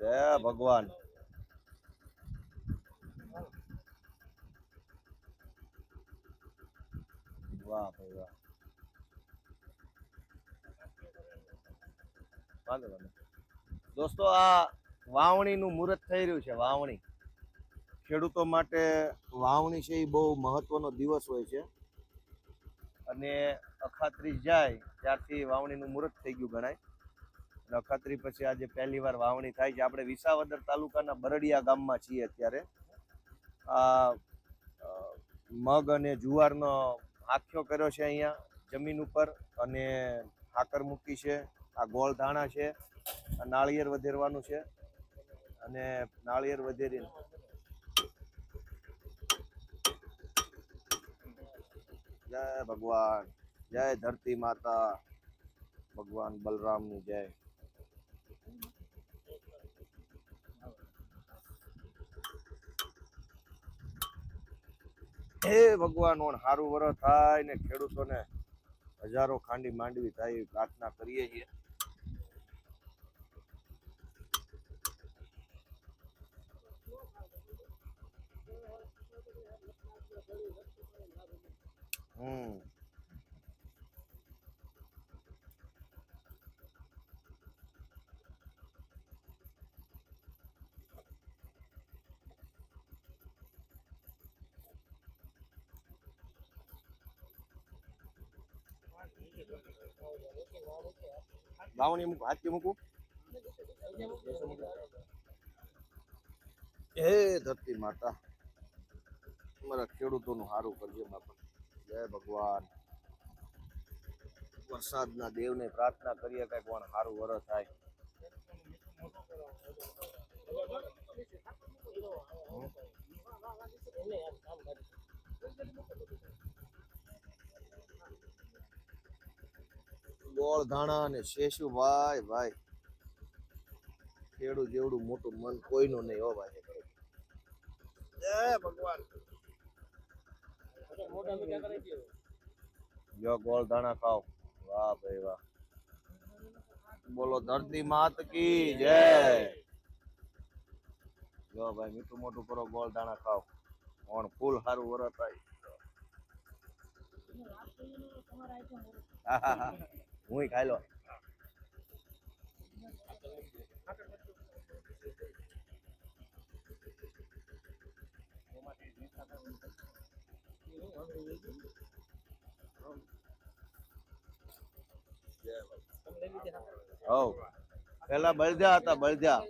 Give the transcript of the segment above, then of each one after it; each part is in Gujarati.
જય ભગવાન. વાહ ભાઈ વાહ. વાંધો. દોસ્તો, આ વાવણીનું મુહૂર્ત થઈ રહ્યું છે, વાવણી. ખેડૂતો માટે વાવણી છે એ બહુ મહત્વનો દિવસ હોય છે. અને અખાત્રી જાય ત્યારથી વાવણીનું મુહૂર્ત થઈ ગયું ગણાય. અને અખાત્રી પછી આજે પહેલી વાર વાવણી થાય છે. આપણે વિસાવદર તાલુકાના બરડિયા ગામમાં છીએ અત્યારે. આ મગ અને જુવારનો આખ્યો કર્યો છે અહીંયા જમીન ઉપર અને હાકર મૂકી છે. આ ગોળ ધાણા છે. નાળિયેર વધેરવાનું છે. અને નાળિયેર વધેરી જય ભગવાન. જય ધરતી માતા. ભગવાન બલરામની જય. હે ભગવાન ઓણ સારું વરસ થાય ને ખેડૂતોને હજારો ખાંડી માંડવી થાય એવી પ્રાર્થના કરીએ છીએ. હમ. વાવણી મૂકું, હાથથી મૂકું. હે ધરતી માતા, અમારા ખેડૂતોનું સારું કરજે જય ભગવાન. વરસાદના દેવને પ્રાર્થના કરીએ કઈ કોણ સારું વરસ થાય. ગોળ ધાણા અને શેષુ ભાઈ ભાઈ. ખેડૂત જેવડું મોટું મન કોઈનું નહીં હો ભાઈ. જય ભગવાન. જો ગોળ ધાણા ખાઓ. વાહ ભાઈ વાહ. બોલો ધરતી માત કી જય. જો ભાઈ મીઠું મોટું કરો ગોળ દાણા ખાઓ. પણ ફૂલ સારું વરત હા, હા, હા. હુંય ખાઈ લો હવ. પેલા બળજા હતા, બળજા.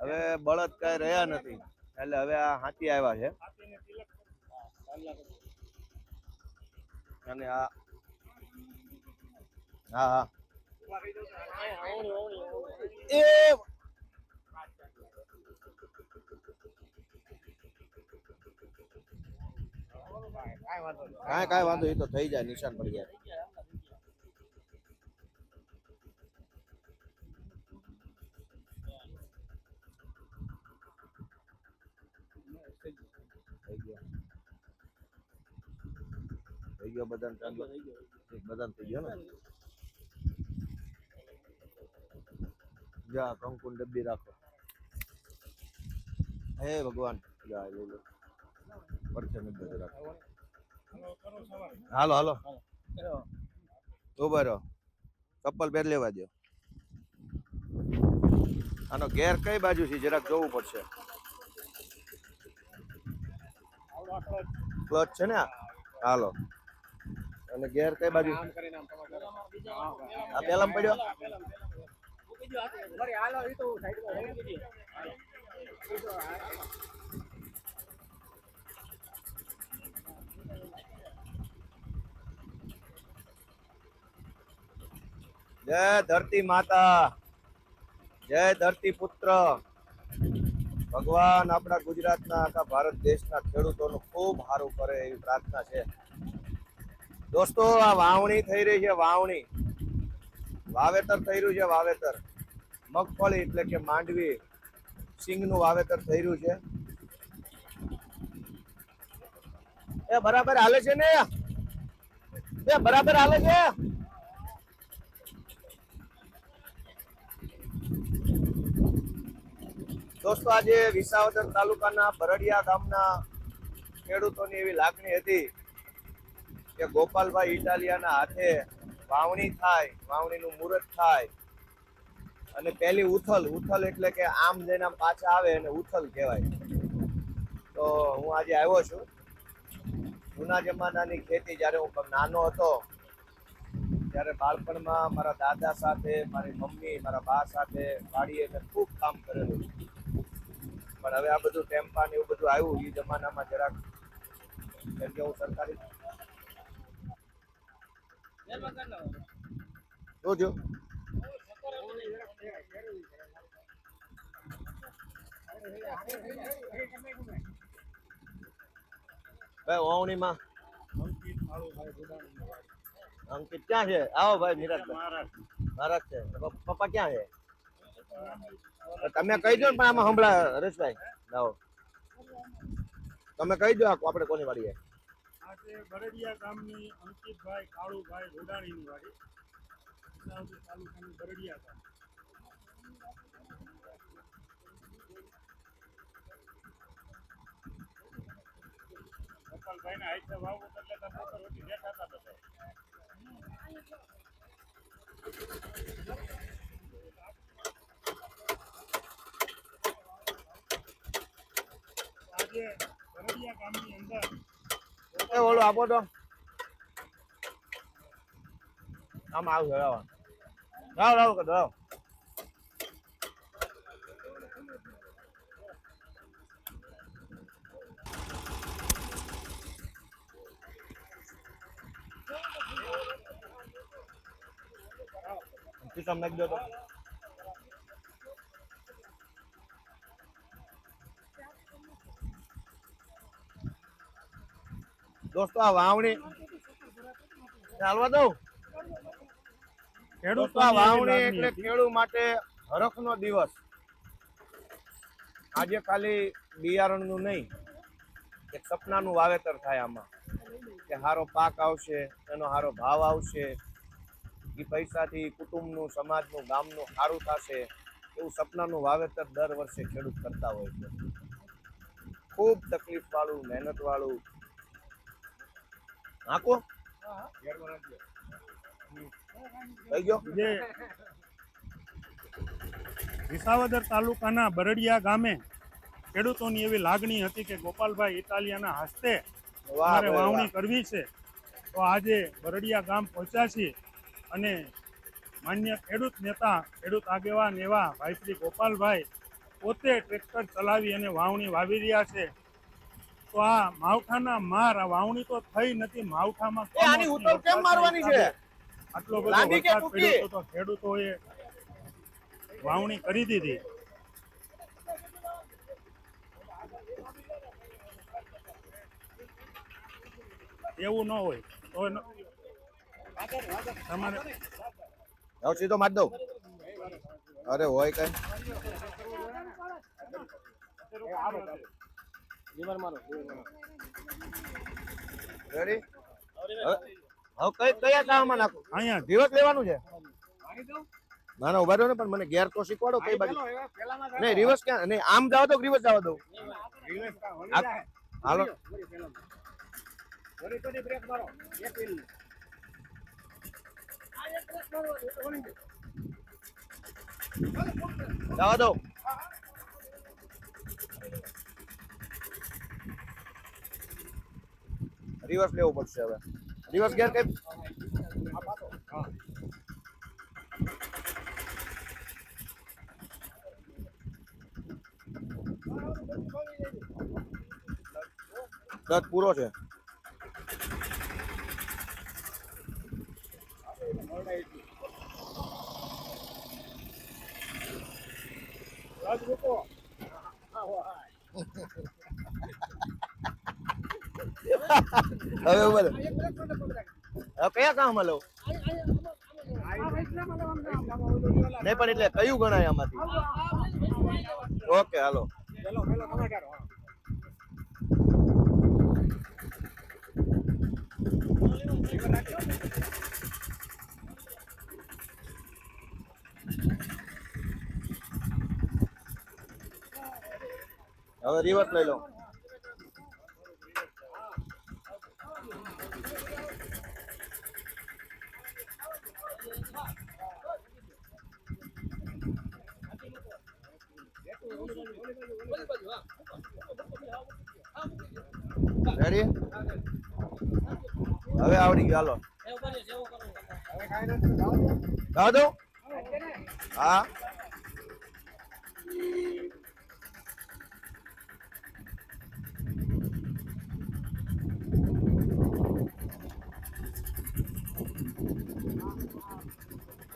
હવે બળદ કઈ રહ્યા નથી. એટલે હવે આ હાથી આવ્યા છે. અને આ હા. એ કાંઈ કાંઈ વાંધો એ તો થઈ જાય નિશાન પડી જાય. થઈ ગયો. બધાને બધાને થઈ ગયો ને? જા કંકુ ડબ્બી રાખો. હે ભગવાન. જા લઈ લો. પડખે મૂકી રાખો. હાલો હાલો. ઊભા રહો. કપલ પહેર લેવા દો આનો ગેર કઈ બાજુ છે? જરાક જોવું પડશે. ક્લચ છે ને? હાલો. અને ગેર કઈ બાજુ? આ પેલામાં પડ્યો? જય ધરતી માતા, જય ધરતી પુત્ર. ભગવાન આપણા ગુજરાતના આખા ભારત દેશના ખેડૂતોનું ખૂબ સારું કરે એવી પ્રાર્થના છે. દોસ્તો, આ વાવણી થઈ રહી છે, વાવણી. વાવેતર થઈ રહ્યું છે, વાવેતર. મગફળી એટલે કે માંડવી સિંગનું વાવેતર થઈ રહ્યું છે. એ બરાબર હાલે છે ને? એ બરાબર હાલે છે? દોસ્તો, આજે વિસાવદર તાલુકાના બરડિયા ગામના ખેડૂતોની એવી લાગણી હતી કે ગોપાલભાઈ ઇટાલિયાના હાથે વાવણી થાય, વાવણીનું મુહૂર્ત થાય. અને પહેલી ઉથલ ઉથલ એટલે કે આમ જઈને આમ પાછા આવે અને ઉથલ કહેવાય. તો હું આજે આવ્યો છું. જૂના જમાનાની ખેતી જ્યારે હું નાનો હતો ત્યારે બાળપણમાં મારા દાદા સાથે મારી મમ્મી મારા બા સાથે વાડીએ મેં ખૂબ કામ કરેલું. પણ હવે આ બધું ટેમ્પા ને એવું બધું આવ્યું એ જમાનામાં જરાક કેમ કે હું સરકારી શું ભાઈ, વાવણીમાં અંકિત ક્યાં છે? આવો ભાઈ નિરાજભાઈ મહારાજ છે. પપ્પા ક્યાં છે? તમે કહી દો ને પણ આમાં હમણાં હરેશભાઈ. લાવો. તમે કહી દો આપણે કોની વાડી ગામની અંકિતભાઈ કાળુભાઈ રોડાણીની વાડી. બરડિયા ગામ. ગોપાલભાઈના હાથે વાવવું એટલે તો મોટર ઓછી દેખાતા બધા આજે બરડિયા ગામની અંદર એ ઓલું આપો તો આમ આવું છે લાવો લાવો લાવો લાવો નાખી દો તો. દોસ્તો આ વાવણી ચાલવા દઉં? દોસ્તો આ વાવણી એટલે ખેડૂત માટે હરખનો દિવસ. આજે ખાલી બિયારણનું નહીં એક સપનાનું વાવેતર થાય આમાં. કે સારો પાક આવશે એનો સારો ભાવ આવશે એ પૈસાથી કુટુંબનું સમાજનું ગામનું સારું થશે એવું સપનાનું વાવેતર દર વર્ષે ખેડૂત કરતા હોય છે. ખૂબ તકલીફવાળું મહેનતવાળું. મહેનત વાળું નાખો થઈ ગયો વિસાવદર તાલુકાના બરડિયા ગામે ખેડૂતોની એવી લાગણી હતી કે ગોપાલભાઈ ઇટાલિયાના હસ્તે વાવણી કરવી છે. તો આજે બરડિયા ગામ પહોંચ્યા છીએ. અને માન્ય ખેડૂત નેતા ખેડૂત આગેવાન એવા ભાઈ શ્રી ગોપાલભાઈ પોતે ટ્રેક્ટર ચલાવી અને વાવણી વાવી રહ્યા છે. તો આ માવઠાના માર આ વાવણી તો થઈ નથી માવઠામાં આની ઉતલ કેમ મારવાની છે? આટલો બધો વરસાદ? પડ્યો તો ખેડૂતોએ વાવણી કરી દીધી. એવું ન હોય તો તમારે હવે સીધો માર દઉં. અરે હોય કઈ. રેડી હવે કઈ કયા કામમાં નાખો? અહીંયા દિવસ લેવાનું છે? ના ના ઊભા રહ્યો ને પણ મને ગેર તો શીખવાડો કઈ બાજુ. નહીં રિવર્સ ક્યાં? નહીં આમ જાવ તો રિવર્સ જવા દઉં હાલો. દઉં રિવર્સ લેવું પડશે હવે રિવર્સ ગેર કઈ દસ પૂરો છે હવે ઊભા રહો. હવે કયા કામમાં લઉં નહીં પણ એટલે કયું ગણાય આમાંથી ઓકે હાલો હવે રિવર્સ લઈ લો. રેડી હવે આવડી ગયો. હાલો. દઉં હા.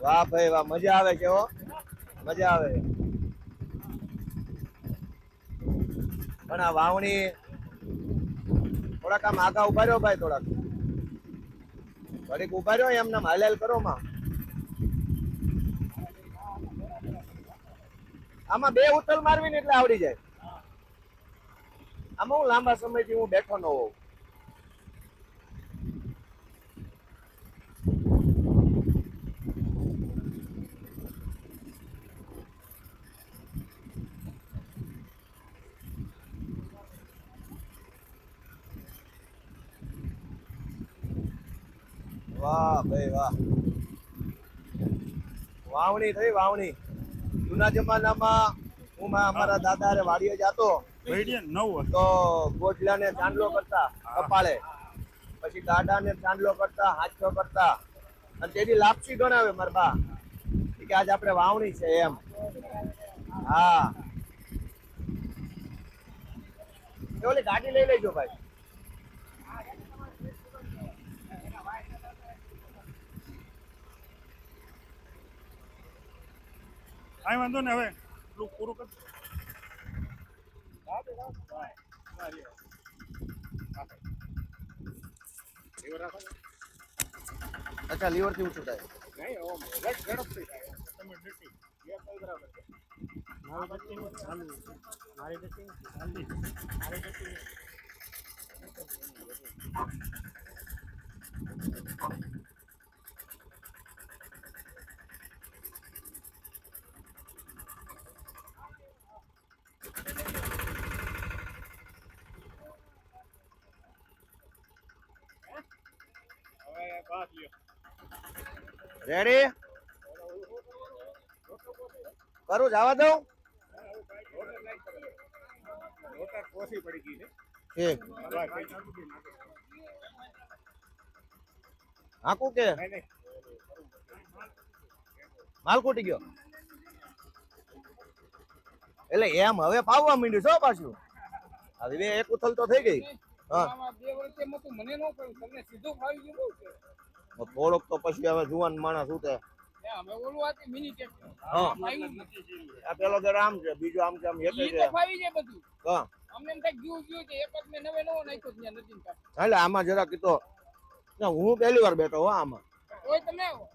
વાહ ભાઈ વાહ, મજા આવે કેવો મજા આવે. પણ આ વાવણી થોડાક આમ આગા ઊભા રહ્યો ભાઈ થોડાક. થોડીક ઊભા રહ્યો એમને હાલેલ કરો માં. આમાં બે ઉતલ મારવી ને એટલે આવડી જાય. આમાં હું લાંબા સમયથી હું બેઠો ન હોઉં. વાહ. વાવણી થઈ વાવણી. જૂના જમાનામાં હું મારા અમારા દાદા હારે વાડીએ જાતો. તો ગોટલા ને ચાંદલો કરતા કપાળે. પછી ગાડાને ચાંદલો કરતા હાથો કરતા. અને તેની લાપસી ગણાવે મારા બા. કે આજે આપણે વાવણી છે એમ. હા. ઓલી ગાડી લઈ લેજો ભાઈ. કાંઈ વાંધો ને હવે એટલું પૂરું કર અચ્છા લીવરથી ઊંચું થાય તમે ડટી મારી ડટી ચાલુ મારી ડટી ચાલુ મારી ડટી રેડી કરું, જવા દઉં? હાકું કે? માલ કૂટી ગયો. એટલે એમ હવે પાવવા માંડ્યું છો પાછું. હવે એક ઉથલ તો થઈ ગઈ. હા. બે વર્ષે મને ન કહ્યું તમને સીધું ફાવી ગયું થોડોક તો પછી હવે જુવાન માણસ શું છે. આ પેલો જરા આમ છે બીજો આમ છે આમ છે. હા. એટલે જરા કીધો ના, હું પહેલી વાર બેઠો હો આમાં.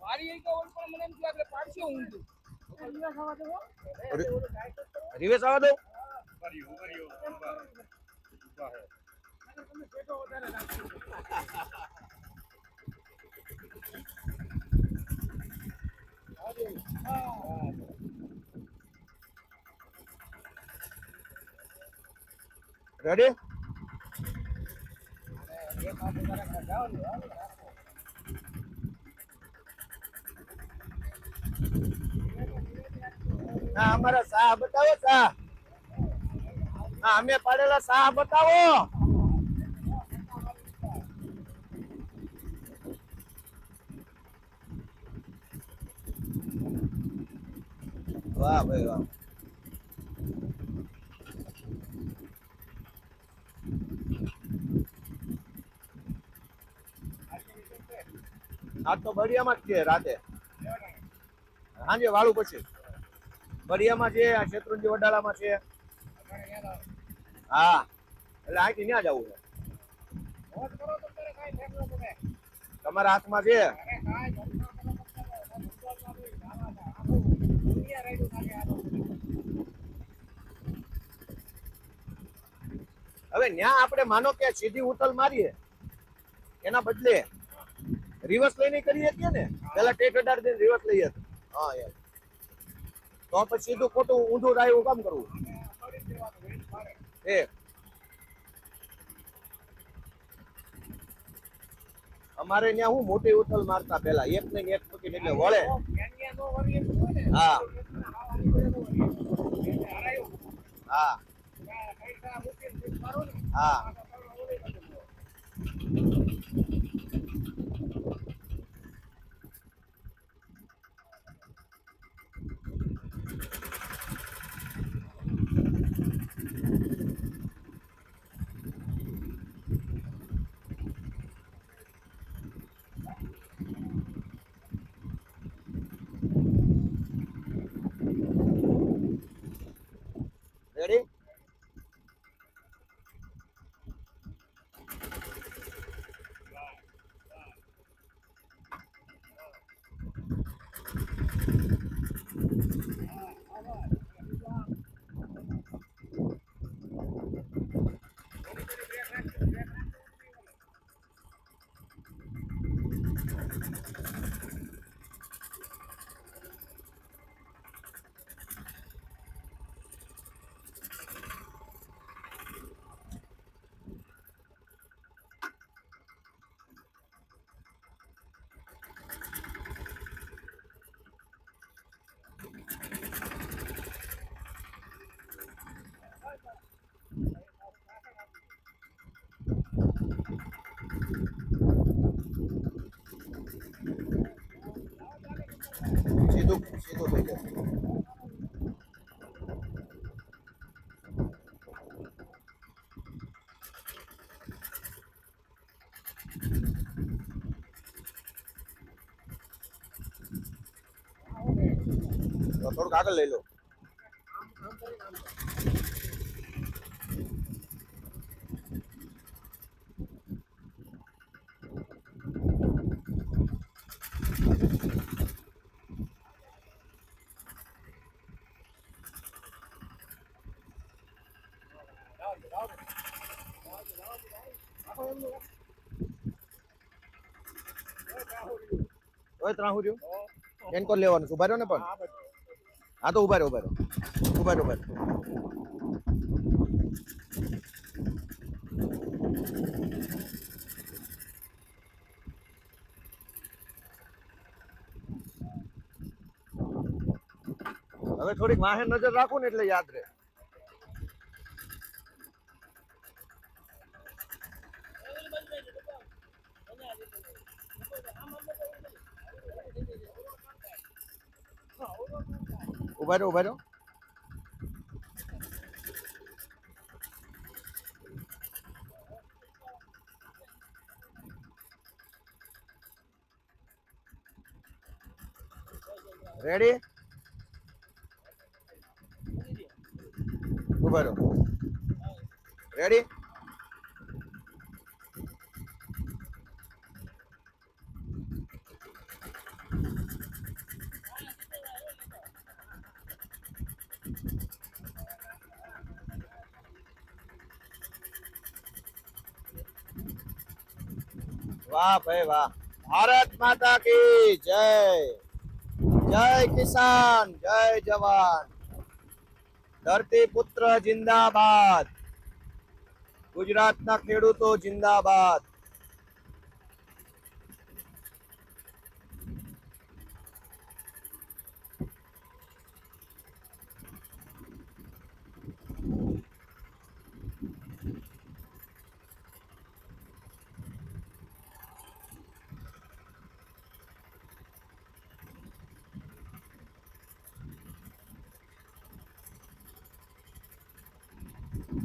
રિવેશ એક ઓલ પણ મને એમ થયું આપણે પાડશે હું છું રિવેશ આવવા દઉં કર્યું કર્યું ઊભા ઊભા હે રેડી ના અમારા શાહ બતાવો સાહ. અમે પાડેલા શાહ બતાવો. વાહ ભાઈ વાહ. તો બળિયામાં જ છે રાતે. સાંજે વાળું પછી. બળિયામાં છે, આ શેત્રુંજી છે. હા, એટલે અહીંથી ત્યાં જવું છે. તમારા હાથમાં છે? હવે ન્યા આપણે માનો કે સીધી ઉતલ મારીએ, એના બદલે રિવર્સ લઈને કરીએ કે ને? પેલા ટેટ અઢાર દિન રિવર્સ લઈએ. હા, યાર. તો પછી સીધું ખોટું ઊંધું રાયું કામ કરવું? એ અમારે ત્યાં હું મોટી ઉથલ મારતા પેલા એક ને એક મૂકીને એટલે વળે. હા. હા હા આ સીધું થઈ જશે થોડુંક આગળ લઈ લો. ઓય ત્રાહુ એન કોણ લેવાનું? ઊભા રહ્યો ને પણ? હા, તો ઊભા રહ્યો ઊભા રહ્યો ઊભા રહ્યો ઊભા હવે થોડીક વાહે નજર રાખો ને એટલે યાદ રહે. ઊભા રહ્યો ઊભા રહ્યો રેડી વાહ ભાઈ વાહ. ભારત માતા કી જય. જય કિસાન, જય જવાન. ધરતી પુત્ર જિંદાબાદ. ગુજરાતના ખેડૂતો જિંદાબાદ.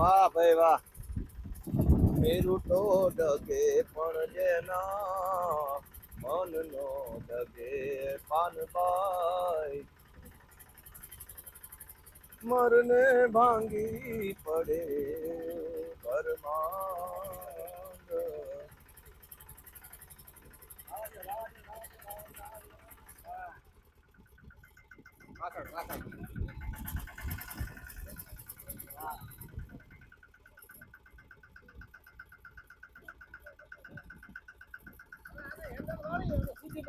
વાહ ભાઈ વાહ. મેરુટો ડગે પણ જેના મનનો ડગે પાનબાઈ મરને ભાંગી પડે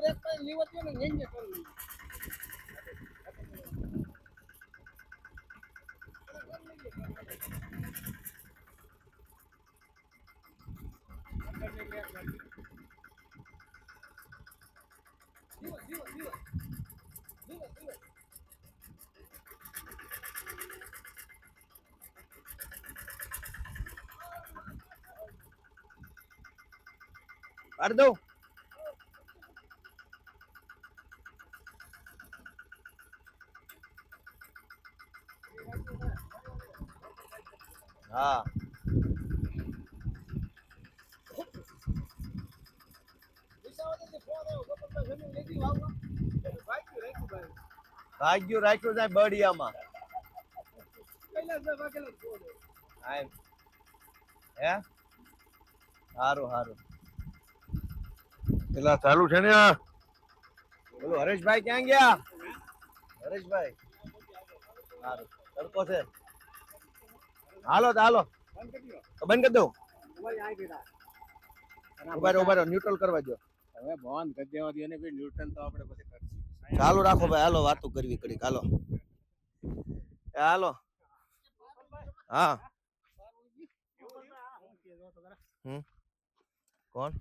ભરમાંગ પાછળ પાછળ સીધી બ્રેક પાડી લીવર છે ને નીચે કરવી કાઢ દઉં. હા વિસાવદરથી ફોન આવ્યો ગોપાલભાઈ જમીન લીધી વાવવા ભાગ્યું રાખ્યું ભાઈ ભાગ્યું રાખ્યું છે બળિયામાં હે? સારું સારું પેલા ચાલુ છે ને બોલો હરેશભાઈ ક્યાં ગયા? હરેશભાઈ. સારું તડકો છે. હાલો હાલો. બંધ કરી દો. તો બંધ કરી દઉં. ઊભા રહો ઊભા રહો ન્યુટ્રલ કરવા દો હવે બંધ કરી દેવા દે ને ભાઈ ન્યૂટન તો આપણે પછી ચાલુ રાખો ભાઈ હાલો વાતો કરવી કડીક હાલો. એ હાલો. હા. કોણ?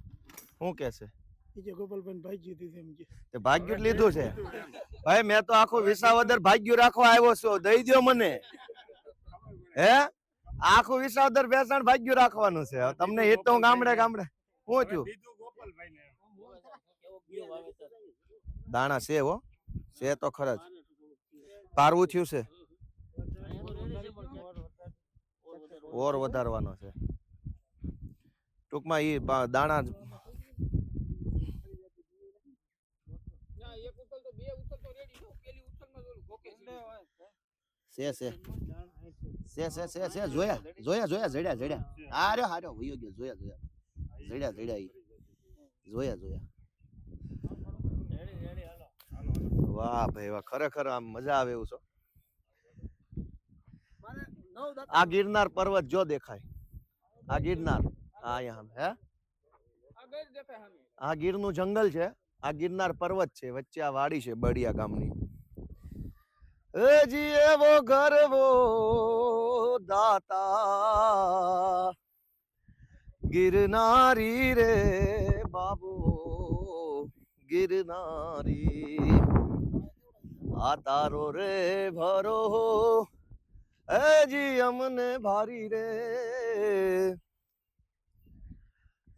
શું કે છે? જે ગોપાલભાઈ ભાઈ જીતી એમ કે. ભાગ્યું લીધું છે? ભાઈ મેં તો આખું વિસાવદર ભાગ્યું રાખવા આવ્યો છું. દઈ દ્યો મને. હે? આખું વિસાવદર બેસાણ ભાગ્યું રાખવાનું છે. તમને એ તો ગામડે ગામડે. શું થયું? બીજું ગોપાલભાઈ ને દાણા છે હો. છે તો ખરા જ. પારવું થયું છે. ઓર વધારવાનો છે. ટૂંકમાં ઈ દાણા છે છે. છે છે છે છે. જોયા જોયા જોયા, જડ્યા જડ્યા. હાર્યો હાર્યો, વયો જોયા જોયા. જડ્યા જડ્યા જોયા જોયા. વાહ ભાઈ વાહ. ખરેખર આમ મજા આવે એવું છો? આ ગિરનાર પર્વત જો દેખાય. આ ગિરનાર. હા અહીંયા હે? આ ગીરનું જંગલ છે. આ ગિરનાર પર્વત છે. વચ્ચે આ વાડી છે બડિયા ગામની. એ જી એવો ગરવો દાતા. ગિરનારી રે બાબુ ગિરનારી. આ તારો રે ભરો એ જી અમને ભારી રે.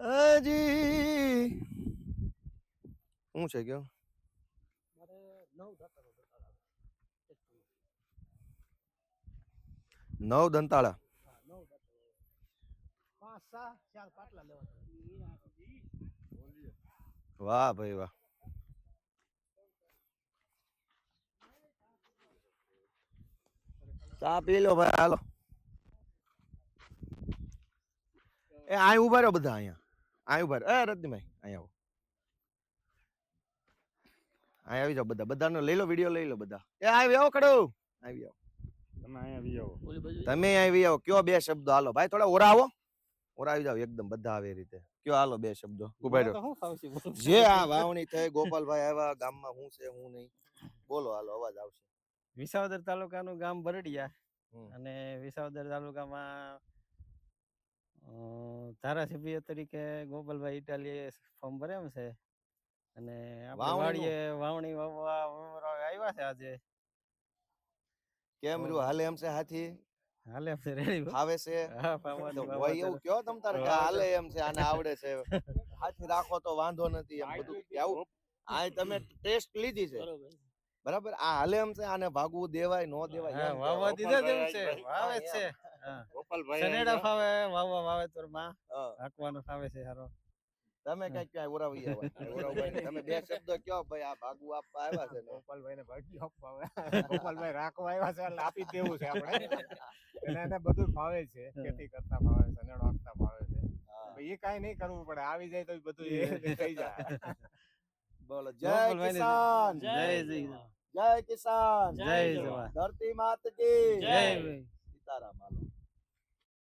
હજી શું છે કયો નવ દાંત નવ દંતાળા પાંચ સા ચાર પાટલા લેવા વાહ ભાઈ વાહ. ચા પી લો ભાઈ હાલો. એ અહીં ઊભા રહ્યો બધા અહીંયા. અહીં ઊભા રહ્યો એ રજનીભાઈ અહીંયા આવો. અહીં આવી જાઓ બધા. બધાનો લઈ લો વીડિયો લઈ લો બધા. એ આવી આવો ખડો આવી આવો. તમે અહીંયા આવી આવો. તમે આવી આવો. કયો બે શબ્દો? હાલો ભાઈ થોડા ઓરા આવો ઓરા આવી જાવ એકદમ બધા આવે એ રીતે. કયો હાલો બે શબ્દો ઊભા રહ્યો. શું ફાવશે જે આ વાવણી થઈ ગોપાલભાઈ આવ્યા ગામમાં હું છે હું નહીં. બોલો હાલો અવાજ આવશે. વિસાવદર તાલુકાનું ગામ બરડિયા અને વિસાવદર તાલુકામાં ધારાસભ્ય તરીકે ગોપાલભાઈ ઇટાલીએ ફોર્મ ભર્યા છે અને વાવણીએ વાવણી વાવવા આવ્યા છે આજે. કેમ રહ્યું? હાલે એમ છે હાથી? હાલે છે. રેડી ફાવે છે હોય એવું કયો તમ તારે કે હાલે એમ છે આને આવડે છે. હાથી રાખો તો વાંધો નથી એમ બધું. કેવું આ તમે ટેસ્ટ લીધી છે. બરાબર. આ હાલે એમ છે આને ભાગવું દેવાય નો દેવાય હા વાવવા દીધા જ છે. વાવે છે. ગોપાલભાઈ સનેડા ફાવે વાવવા વાવેતરમાં. હાંકવાનું ફાવે છે સારો તમે કંઈક ક્યાંય ઓરાવી આવ્યા તમે બે શબ્દ કયો ભાઈ આ ભાગવું આપવા આવ્યા છે ગોપાલભાઈ ને ભાગી આપવા ગોપાલભાઈ રાખવા આવ્યા છે એટલે આપી દેવું છે આપણે. એને એને બધું ભાવે છે ખેતી કરતા ભાવે છે સનેડો આપતા ભાવે છે. એ કઈ નહીં કરવું પડે. આવી જાય તો બધું એ થઈ જાય. બોલો જય કિસાન. જય જય જય કિસાન. જય જવાન. ધરતી માત કી જય સીતારામ હાલો.